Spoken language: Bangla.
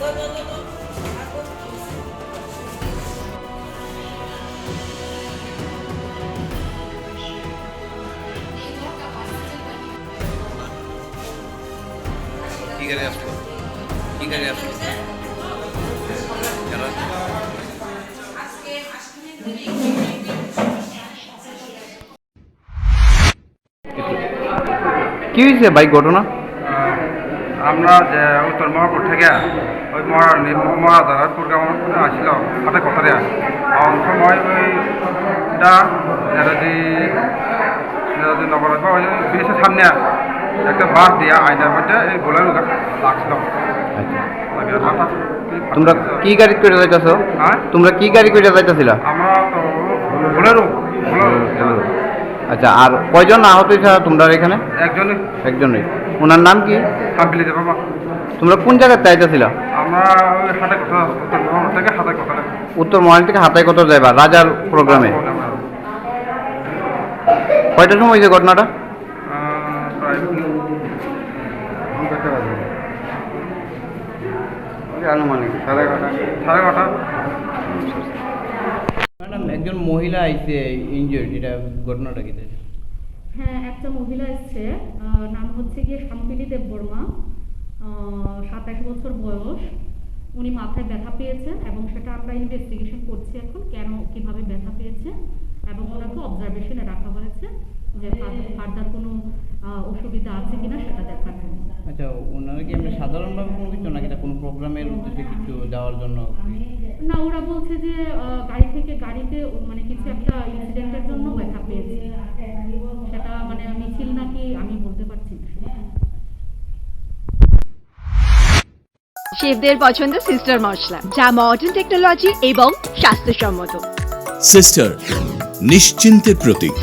কি কি হয়েছে বাইক ঘটনা? আমরা যে উত্তর মহাপুর থেকে ওই মহা মহাদার প্রোগ্রাম আসছিল হাতে কথা দেয়া? অন সময় ওইটা যদি নবরাত ওই ব্রিজের সামনে একটা বাস দিয়া আইনার মধ্যে এই গোলের লাগছিল আচ্ছা। তোমরা কি গাড়ি করে যাইতেছো? হ্যাঁ? তোমরা কি গাড়ি করে যাইতেছিলা? আমরা তো গোলেরও আচ্ছা আর কয়জন আহত হয়েছে তোমরা এখানে? একজনই। একজনই। ওনার নাম কি? বাবা তোমরা কোন জায়গায় চাইতেছিলা আমরা হাতে কথা উত্তর মহাপুর থেকে হাতে কথা। উত্তর মহাল থেকে হাতায় কত যাইবা রাজার প্রোগ্রামে? কয়টার সময় হয়েছে ঘটনাটা? আনুমানিক সাড়ে সাড়ে কটা একজন মহিলা আইছে ইনজুর্ড এটা ঘটনাটা কি? হ্যাঁ একটা মহিলা এসছে নাম হচ্ছে গিয়ে দেব বর্মা সাতাশ বছর বয়স। উনি মাথায় ব্যথা পেয়েছেন এবং সেটা আমরা ইনভেস্টিগেশন করছি এখন, কেন, কীভাবে ব্যথা পেয়েছে এবং ওনাকে অবজারভেশনে রাখা হয়েছে যে ফার্দার কোনো অসুবিধা আছে কিনা সেটা জন্য আচ্ছা ওনারা কি এমনি সাধারণভাবে কোনো কিছু নাকি কোনো প্রোগ্রামের উদ্দেশ্যে কিছু যাওয়ার জন্য? না ওরা বলছে যে গাড়ি থেকে গাড়িতে মানে কিছু একটা ইনসিডেন্টের জন্য ব্যথা পেয়েছে। সেটা মানে মিছিল নাকি আমি বলতে পারছি না। শেফদের পছন্দ সিস্টার মশলা যা মডার্ন টেকনোলজি এবং স্বাস্থ্যসম্মত। সিস্টার নিশ্চিন্তের প্রতীক।